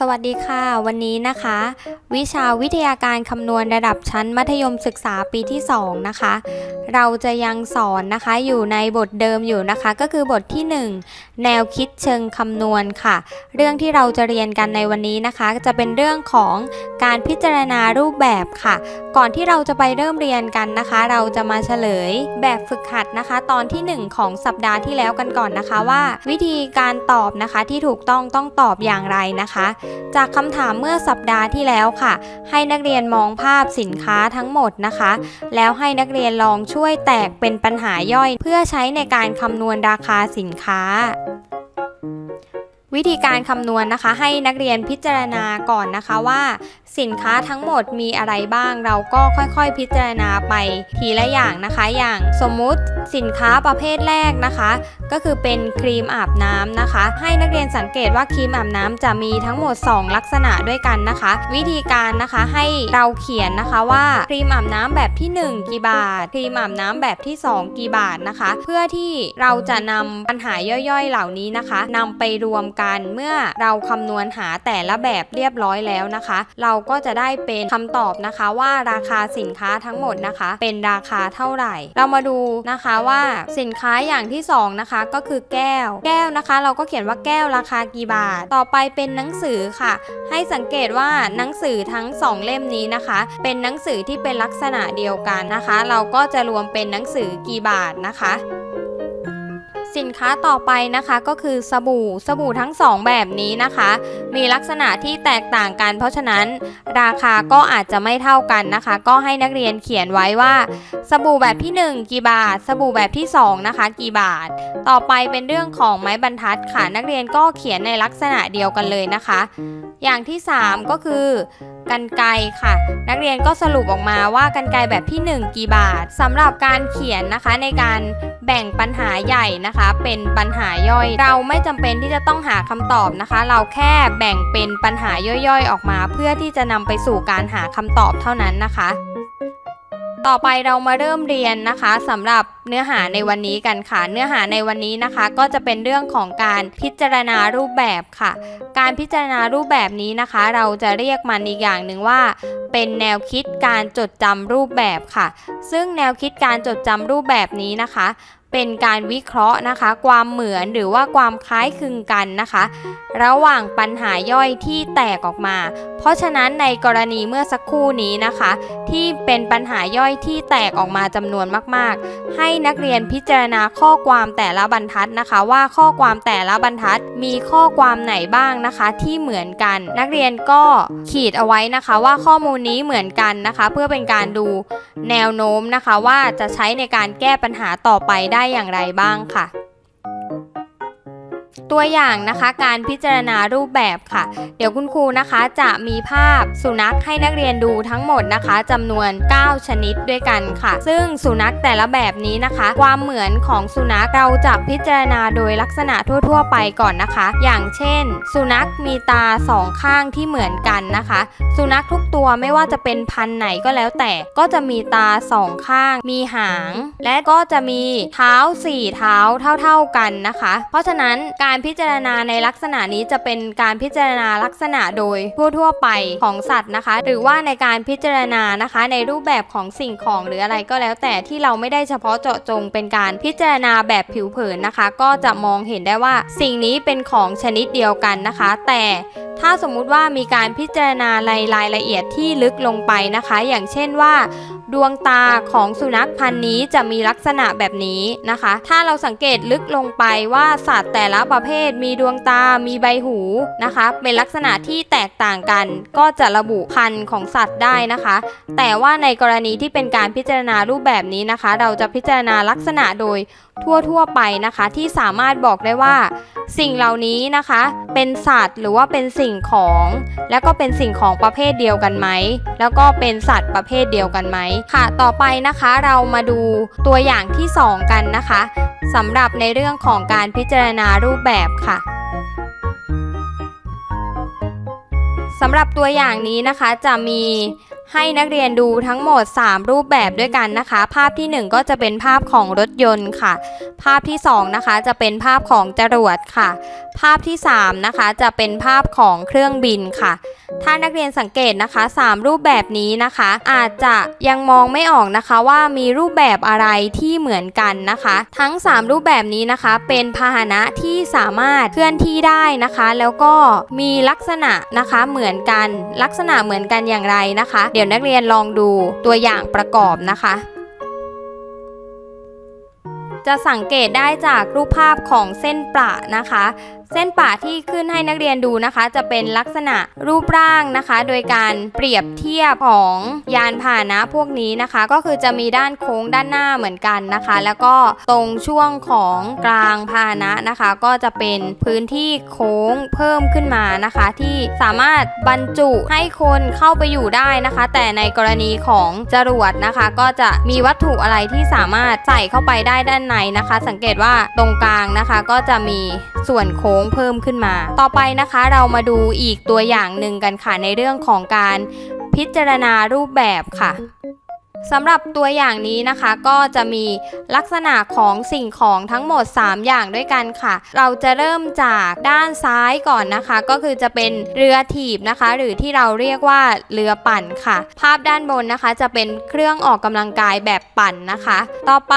สวัสดีค่ะ วันนี้นะคะ วิชาวิทยาการคำนวณระดับชั้นมัธยมศึกษาปีที่ 2 นะคะ เราจะยังสอนนะคะอยู่ในบทเดิมอยู่นะคะ ก็คือบทที่ 1 แนวคิดเชิงคำนวณค่ะ เรื่องที่เราจะเรียนกันในวันนี้นะคะ จะเป็นเรื่องของการพิจารณารูปแบบค่ะ ก่อนที่เราจะไปเริ่มเรียนกันนะคะ เราจะมาเฉลยแบบฝึกหัดนะคะ ตอนที่ 1 ของสัปดาห์ที่แล้วกันก่อนนะคะว่า วิธีการตอบนะคะที่ถูกต้องต้องตอบอย่างไรนะคะจากคำถามเมื่อสัปดาห์ที่แล้วค่ะ ให้นักเรียนมองภาพสินค้าทั้งหมดนะคะ แล้วให้นักเรียนลองช่วยแตกเป็นปัญหาย่อย เพื่อใช้ในการคำนวณราคาสินค้าวิธีการคำนวณนะคะ ให้นักเรียนพิจารณาก่อนนะคะว่าสินค้าทั้งหมดมีอะไรบ้าง เราก็ค่อยๆ พิจารณาไปทีละอย่างนะคะ อย่างสมมุติสินค้าประเภทแรกนะคะ ก็คือเป็นครีมอาบน้ำนะคะ ให้นักเรียนสังเกตว่าครีมอาบน้ำจะมีทั้งหมด 2 ลักษณะด้วยกันนะคะ วิธีการนะคะให้เราเขียนนะคะว่าครีมอาบน้ำแบบที่ 1 กี่บาท ครีมอาบน้ำแบบที่ 2 กี่บาทนะคะ เพื่อที่เราจะนำปัญหาย่อยๆ เหล่านี้นะคะนำไปรวมกันเมื่อเราคำนวณหาแต่ละแบบเรียบร้อยแล้วนะคะ เราก็จะได้เป็นคำตอบนะคะว่าราคาสินค้าทั้งหมดนะคะ เป็นราคาเท่าไหร่ เรามาดูนะคะว่าสินค้าอย่างที่สองนะคะก็คือแก้ว แก้วนะคะ เราก็เขียนว่าแก้วราคากี่บาท ต่อไปเป็นหนังสือค่ะ ให้สังเกตว่าหนังสือทั้งสองเล่มนี้นะคะ เป็นหนังสือที่เป็นลักษณะเดียวกันนะคะ เราก็จะรวมเป็นหนังสือกี่บาทนะคะ สินค้าต่อไปนะคะก็คือสบู่สบู่ทั้ง 2 แบบนี้นะคะ มีลักษณะที่แตกต่างกัน เพราะฉะนั้นราคาก็อาจจะไม่เท่ากันนะคะ ก็ให้นักเรียนเขียนไว้ว่า สบู่แบบที่ 1 กี่บาท สบู่แบบที่ 2 นะคะ กี่บาท ต่อไปเป็นเรื่องของไม้บรรทัดค่ะ นักเรียนก็เขียนในลักษณะเดียวกันเลยนะคะ อย่างที่ 3 ก็คือกันไกค่ะ นักเรียนก็สรุปออกมาว่ากันไกแบบที่ 1 กี่บาทสำหรับการเขียนนะคะในการแบ่งปัญหาใหญ่นะคะเป็นปัญหาย่อย เราไม่จำเป็นที่จะต้องหาคำตอบนะคะ เราแค่แบ่งเป็นปัญหาย่อยๆ ออกมา เพื่อที่จะนำไปสู่การหาคำตอบเท่านั้นนะคะ ต่อไปเรามาเริ่มเรียนนะคะสำหรับเนื้อหาในวันนี้กันค่ะ เนื้อหาในวันนี้นะคะ ก็จะเป็นเรื่องของการพิจารณารูปแบบค่ะ การพิจารณารูปแบบนี้นะคะ เราจะเรียกมันอีกอย่างหนึ่งว่า เป็นแนวคิดการจดจำรูปแบบค่ะ ซึ่งแนวคิดการจดจำรูปแบบนี้นะคะ เป็นการวิเคราะห์นะคะ ความเหมือนหรือว่าความคล้ายคลึงกันนะคะ ระหว่างปัญหาย่อยที่แตกออกมาเพราะฉะนั้นในกรณีเมื่อสักครู่นี้นะคะ ที่เป็นปัญหาย่อยที่แตกออกมาจำนวนมากๆ ให้นักเรียนพิจารณาข้อความแต่ละบรรทัดนะคะ ว่าข้อความแต่ละบรรทัดมีข้อความไหนบ้างนะคะ ที่เหมือนกัน นักเรียนก็ขีดเอาไว้นะคะ ว่าข้อมูลนี้เหมือนกันนะคะ เพื่อเป็นการดูแนวโน้มนะคะ ว่าจะใช้ในการแก้ปัญหาต่อไปได้อย่างไรบ้างค่ะ ตัวอย่างนะคะการพิจารณารูปแบบค่ะ เดี๋ยวคุณครูนะคะจะมีภาพสุนัขให้นักเรียนดูทั้งหมดนะคะจำนวน 9 ชนิดด้วยกันค่ะ ซึ่งสุนัขแต่ละแบบนี้นะคะ ความเหมือนของสุนัขเราจะพิจารณาโดยลักษณะทั่ว ๆ ไปก่อนนะคะ อย่างเช่น สุนัขมีตาสองข้างที่เหมือนกันนะคะ สุนัขทุกตัวไม่ว่าจะเป็นพันธุ์ไหนก็แล้วแต่ก็จะมีตาสองข้าง มีหาง และก็จะมีเท้าสี่เท้าเท่า ๆกันนะคะ เพราะฉะนั้นการการพิจารณาในลักษณะนี้จะเป็นการพิจารณาลักษณะโดยทั่วๆไปของสัตว์นะคะ หรือว่าในการพิจารณานะคะ ในรูปแบบของสิ่งของหรืออะไรก็แล้ว แต่ที่เราไม่ได้เฉพาะเจาะจง เป็นการพิจารณาแบบผิวเผินนะคะ ก็จะมองเห็นได้ว่าสิ่งนี้เป็นของชนิดเดียวกันนะคะ แต่ถ้าสมมุติว่ามีการพิจารณาในรายละเอียดที่ลึกลงไปนะคะ อย่างเช่นว่าดวงตาของสุนัขพันธุ์นี้จะมีลักษณะแบบนี้นะคะ ถ้าเราสังเกตลึกลงไปว่าสัตว์แต่ละประเภทมีดวงตา มีใบหูนะคะ เป็นลักษณะที่แตกต่างกัน ก็จะระบุพันธุ์ของสัตว์ได้นะคะ แต่ว่าในกรณีที่เป็นการพิจารณารูปแบบนี้นะคะ เราจะพิจารณาลักษณะโดยทั่วๆไปนะคะ ที่สามารถบอกได้ว่า สิ่งเหล่านี้นะคะ เป็นสัตว์หรือว่าเป็นสิ่งของ แล้วก็เป็นสิ่งของประเภทเดียวกันไหม แล้วก็เป็นสัตว์ประเภทเดียวกันไหมค่ะ ต่อไปนะคะ เรามาดูตัวอย่างที่ 2 กันนะคะ สำหรับในเรื่องของการพิจารณารูปแบบค่ะสำหรับตัวอย่างนี้นะคะจะมี ให้นักเรียนดูทั้งหมด 3 รูปแบบด้วยกันนะคะ ภาพทีหนึ่1 ก็จะเป็นภาพของรถยนต์ค่ะ ภาพที่ 2 นะคะ จะเป็นภาพของจรวดค่ะ ภาพที่ 3 นะคะ จะเป็นภาพของเครื่องบินค่ะ ถ้านักเรียนสังเกตนะคะ 3 รูปแบบนี้นะคะ อาจจะยังมองไม่ออกนะคะว่ามีรูปแบบอะไรที่เหมือนกันนะคะ ทั้ง 3 รูปแบบนี้นะคะ เป็นพาหนะที่สามารถเคลื่อนที่ได้นะคะ แล้วก็มีลักษณะนะคะเหมือนกัน ลักษณะเหมือนกันอย่างไรนะคะเดี๋ยวนักเรียนลองดูตัวอย่างประกอบนะคะ จะสังเกตได้จากรูปภาพของเส้นประนะคะเส้นป่าที่ขึ้นให้นักเรียนดูนะคะ จะเป็นลักษณะรูปร่างนะคะ โดยการเปรียบเทียบของยานพาหนะพวกนี้นะคะ ก็คือจะมีด้านโค้งด้านหน้าเหมือนกันนะคะ แล้วก็ตรงช่วงของกลางพาหนะนะคะ ก็จะเป็นพื้นที่โค้งเพิ่มขึ้นมานะคะ ที่สามารถบรรจุให้คนเข้าไปอยู่ได้นะคะ แต่ในกรณีของจรวดนะคะ ก็จะมีวัตถุอะไรที่สามารถใส่เข้าไปได้ด้านในนะคะ สังเกตว่าตรงกลางนะคะ ก็จะมีส่วนโค้งเพิ่มขึ้นมา ต่อไปนะคะเรามาดูอีกตัวอย่างหนึ่งกันค่ะในเรื่องของการพิจารณารูปแบบค่ะ สำหรับตัวอย่างนี้นะคะก็จะมีลักษณะของสิ่งของทั้งหมด 3 อย่างด้วยกันค่ะ เราจะเริ่มจากด้านซ้ายก่อนนะคะ ก็คือจะเป็นเรือถีบนะคะ หรือที่เราเรียกว่าเรือปั่นค่ะ ภาพด้านบนนะคะ จะเป็นเครื่องออกกำลังกายแบบปั่นนะคะ ต่อไป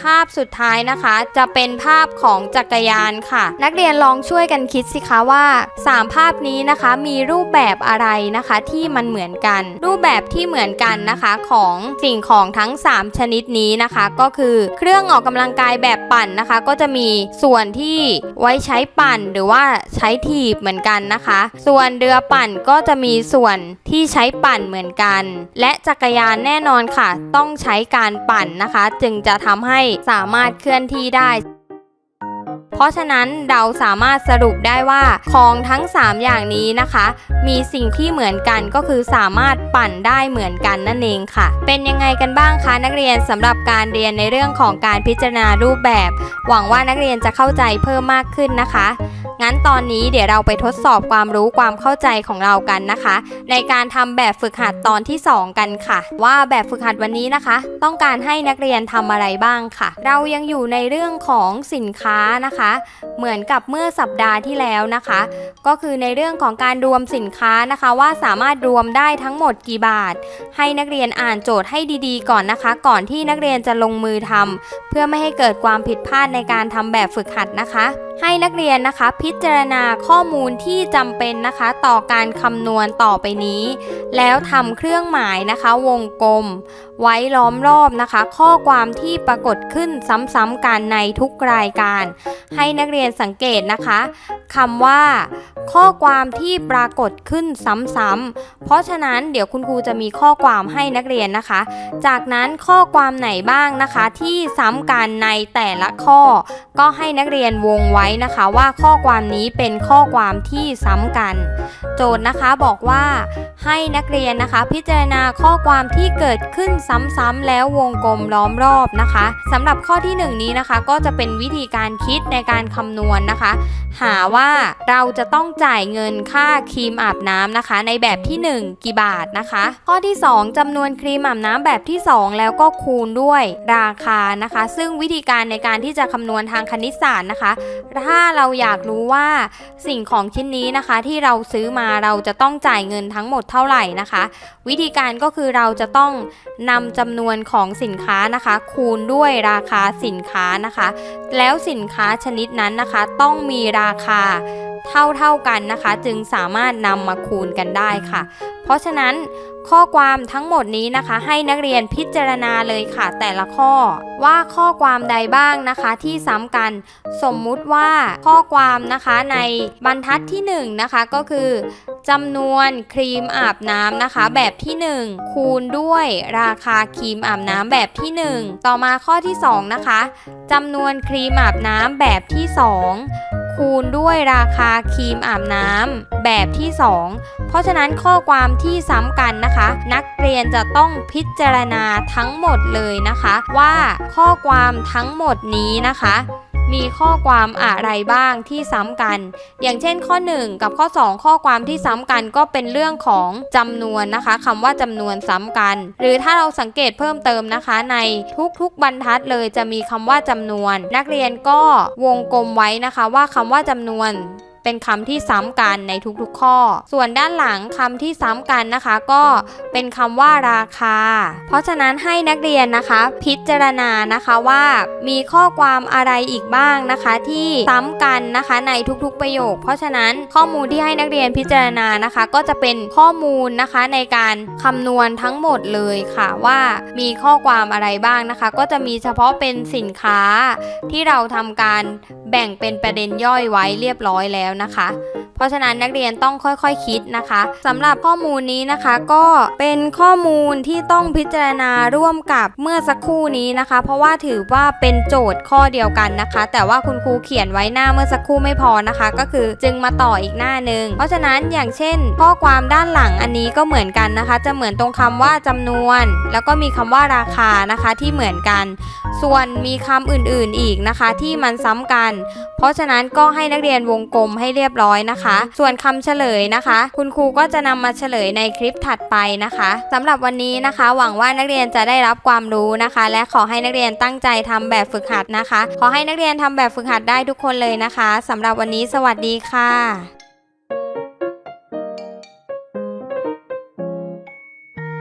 ภาพสุดท้ายนะคะ จะเป็นภาพของจักรยานค่ะ นักเรียนลองช่วยกันคิดสิคะว่า 3 ภาพนี้นะคะมีรูปแบบอะไรนะคะที่มันเหมือนกัน รูปแบบที่เหมือนกันนะคะของสิ่งของทั้ง 3 ชนิดนี้นะคะ ก็คือเครื่องออกกำลังกายแบบปั่นนะคะ ก็จะมีส่วนที่ไว้ใช้ปั่นหรือว่าใช้ถีบเหมือนกันนะคะ ส่วนเรือปั่นก็จะมีส่วนที่ใช้ปั่นเหมือนกัน และจักรยานแน่นอนค่ะ ต้องใช้การปั่นนะคะ จึงจะทำให้สามารถเคลื่อนที่ได้ ราะฉะนั้นเราสามารถสรุปได้ว่าของทั้ง 3 อย่างนี้นะคะ มีสิ่งที่เหมือนกันก็คือสามารถปั่นได้เหมือนกันนั่นเองค่ะ เป็นยังไงกันบ้างคะนักเรียนสำหรับการเรียนในเรื่องของการพิจารณารูปแบบ หวังว่านักเรียนจะเข้าใจเพิ่มมากขึ้นนะคะ งั้นตอนนี้เดี๋ยวเราไปทดสอบความรู้ความเข้าใจของเรากันนะคะ ในการทำแบบฝึกหัดตอนที่ 2 กันค่ะ ว่าแบบฝึกหัดวันนี้นะคะ ต้องการให้นักเรียนทำอะไรบ้างค่ะ เรายังอยู่ในเรื่องของสินค้านะคะ เหมือนกับเมื่อสัปดาห์ที่แล้วนะคะ ก็คือในเรื่องของการรวมสินค้านะคะ ว่าสามารถรวมได้ทั้งหมดกี่บาท ให้นักเรียนอ่านโจทย์ให้ดีๆ ก่อนนะคะ ก่อนที่นักเรียนจะลงมือทำเพื่อไม่ให้เกิดความผิดพลาดในการทำแบบฝึกหัดนะคะ ให้นักเรียนนะคะ พิจารณาข้อมูลที่จำเป็นนะคะ ต่อการคำนวณต่อไปนี้ แล้วทำเครื่องหมายนะคะ วงกลม ไว้ล้อมรอบนะคะ ข้อความที่ปรากฏขึ้นซ้ำๆกันในทุกรายการ ให้นักเรียนสังเกตนะคะคำว่า ข้อความที่ปรากฏขึ้นซ้ำๆเพราะฉะนั้นเดี๋ยวคุณครูจะมีข้อความให้นักเรียนนะคะ จากนั้นข้อความไหนบ้างนะคะ ที่ซ้ำกันในแต่ละข้อ ก็ให้นักเรียนวงไว้นะคะว่าข้อความนี้เป็นข้อความที่ซ้ำกัน โจทย์นะคะบอกว่าให้นักเรียนนะคะ พิจารณาข้อความที่เกิดขึ้นซ้ำๆแล้ววงกลมล้อมรอบนะคะสำหรับข้อที่หนึ่งนี้นะคะ ก็จะเป็นวิธีการคิดในการคำนวณนะคะ หาว่าเราจะต้องจ่ายเงินค่าครีมอาบน้ำนะคะ ในแบบที่ 1 กี่บาทนะคะ ข้อที่ 2จำนวนครีมอาบน้ำแบบที่ 2 แล้วก็คูณด้วยราคานะคะ ซึ่งวิธีการในการที่จะคำนวณทางคณิตศาสตร์นะคะถ้าเราอยากรู้ว่าสิ่งของชิ้นนี้นะคะ ที่เราซื้อมาเราจะต้องจ่ายเงินทั้งหมดเท่าไหร่นะคะ วิธีการก็คือเราจะต้องนำจำนวนของสินค้านะคะ คูณด้วยราคาสินค้านะคะ แล้วสินค้าชนิดนั้นนะคะ ต้องมีราคาเท่าเท่าๆกันนะคะ จึงสามารถนำมาคูณกันได้ค่ะ เพราะฉะนั้น ข้อความทั้งหมดนี้นะคะให้นักเรียนพิจารณาเลยค่ะ แต่ละข้อ ว่าข้อความใดบ้างนะคะที่ซ้ำกัน สมมุติว่าข้อความนะคะในบรรทัดที่1นงนะคะก็คือจำนวนครีมอาบน้ำนะคะ แบบที่ 1 คูณด้วยราคาครีมอาบน้ำแบบที่ 1 ต่อมาข้อที่ 2 นะคะจำนวนครีมอาบน้ำแบบที่ 2 คูณด้วยราคาครีมอาบน้ำแบบที่ 2 เพราะฉะนั้นข้อความที่ซ้ำกันนะคะ นักเรียนจะต้องพิจารณาทั้งหมดเลยนะคะ ว่าข้อความทั้งหมดนี้นะคะ มีข้อความอะไรบ้างที่ซ้ำกัน อย่างเช่นข้อ 1 กับข้อ 2 ข้อความที่ซ้ำกันก็เป็นเรื่องของจำนวนนะคะคำว่าจำนวนซ้ำกัน หรือถ้าเราสังเกตเพิ่มเติมนะคะในทุกๆบรรทัดเลยจะมีคำว่าจำนวน นักเรียนก็วงกลมไว้นะคะว่าคำว่าจำนวน เป็นคำที่ซ้ำกันในทุกๆข้อ ส่วนด้านหลังคำที่ซ้ำกันนะคะ ก็เป็นคำว่าราคา เพราะฉะนั้นให้นักเรียนนะคะ พิจารณานะคะว่ามีข้อความอะไรอีกบ้างนะคะ ที่ซ้ำกันนะคะในทุกๆประโยค เพราะฉะนั้นข้อมูลที่ให้นักเรียนพิจารณานะคะ ก็จะเป็นข้อมูลนะคะในการคำนวณทั้งหมดเลยค่ะว่ามีข้อความอะไรบ้างนะคะ ก็จะมีเฉพาะเป็นสินค้าที่เราทำการแบ่งเป็นประเด็นย่อยไว้เรียบร้อยแล้วนะคะ เพราะฉะนั้นนักเรียนต้องค่อยๆคคิดนะคะสำหรับข้อมูลนี้นะคะก็เป็นข้อมูลที่ต้องพิจารณาร่วมกับเมื่อสักครู่นี้นะคะ เพราะว่าถือว่าเป็นโจทย์ข้อเดียวกันนะคะ แต่ว่าคุณครูเขียนไว้หน้าเมื่อสักครู่ไม่พอนะคะ ก็คือจึงมาต่ออีกหน้าหนึ่งเพราะฉะนั้นอย่างเช่น ข้อความด้านหลังอันนี้ก็เหมือนกันนะคะ จะเหมือนตรงคำว่าจำนวน แล้วก็มีคำว่าราคานะคะที่เหมือนกัน ส่วนมีคำอื่นๆอีกนะคะที่มันซ้ำกัน เพราะฉะนั้นก็ให้นักเรียนวงกลมให้เรียบร้อยนะคะ ส่วนคำเฉลยนะคะ คุณครูก็จะนำมาเฉลยในคลิปถัดไปนะคะสำหรับวันนี้นะคะ หวังว่านักเรียนจะได้รับความรู้นะคะ และขอให้นักเรียนตั้งใจทำแบบฝึกหัดนะคะ ขอให้นักเรียนทำแบบฝึกหัดได้ทุกคนเลยนะคะสำหรับวันนี้สวัสดีค่ะ